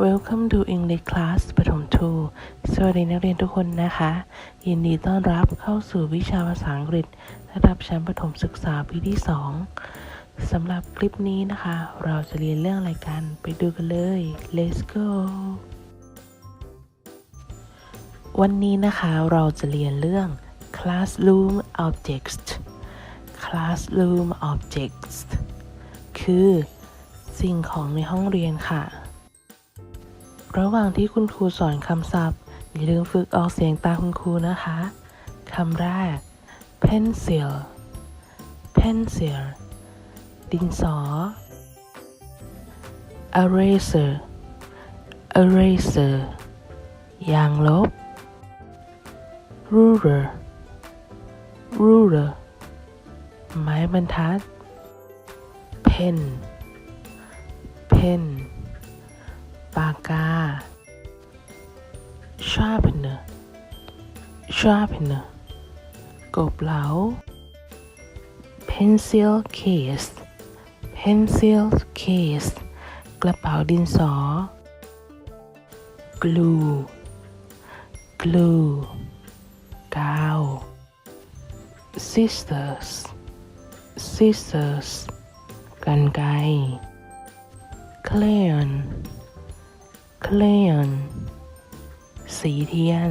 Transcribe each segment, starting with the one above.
Welcome to English Class ประถม2สวัสดีนักเรียนทุกคนนะคะ ยินดีต้อนรับเข้าสู่วิชาภาษาอังกฤษ ระดับชั้นประถมศึกษาปีที่ 2สำหรับคลิปนี้นะคะ เราจะเรียนเรื่องอะไรกัน ไปดูกันเลย let's go วันนี้นะคะเราจะเรียนเรื่อง classroom objects classroom objects คือสิ่งของในห้องเรียนค่ะ ระหว่างที่คุณครูสอนคำศัพท์ อย่าลืมฝึกออกเสียงตามคุณครูนะคะคำแรก pencil pencil ดินสอ eraser eraser ยางลบ ruler ruler ไม้บรรทัด pen pen sharpener sharpener กบเหลา pencil case pencil case กระเป๋าดินสอ glue glue กาว scissors scissors กันไกร crayon crayon สีเทียน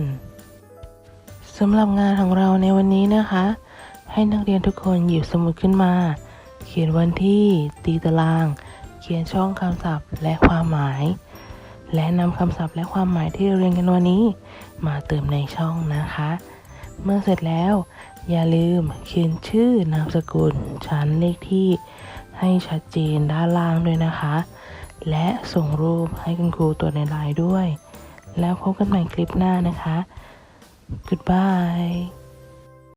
สำหรับงานของเราในวันนี้นะคะ ให้นักเรียนทุกคนหยิบสมุดขึ้นมา เขียนวันที่ตีตาราง เขียนช่องคำศัพท์และความหมาย และนำคำศัพท์และความหมายที่เรียนกันวันนี้ มาเติมในช่องนะคะ เมื่อเสร็จแล้วอย่าลืมเขียนชื่อนามสกุลชั้นเลขที่ ให้ชัดเจนด้านล่างด้วยนะคะ และส่งรูปให้คุณครูตัวจในไลน์ด้วย แล้วพบกันใหม่คลิปหน้านะคะ goodbye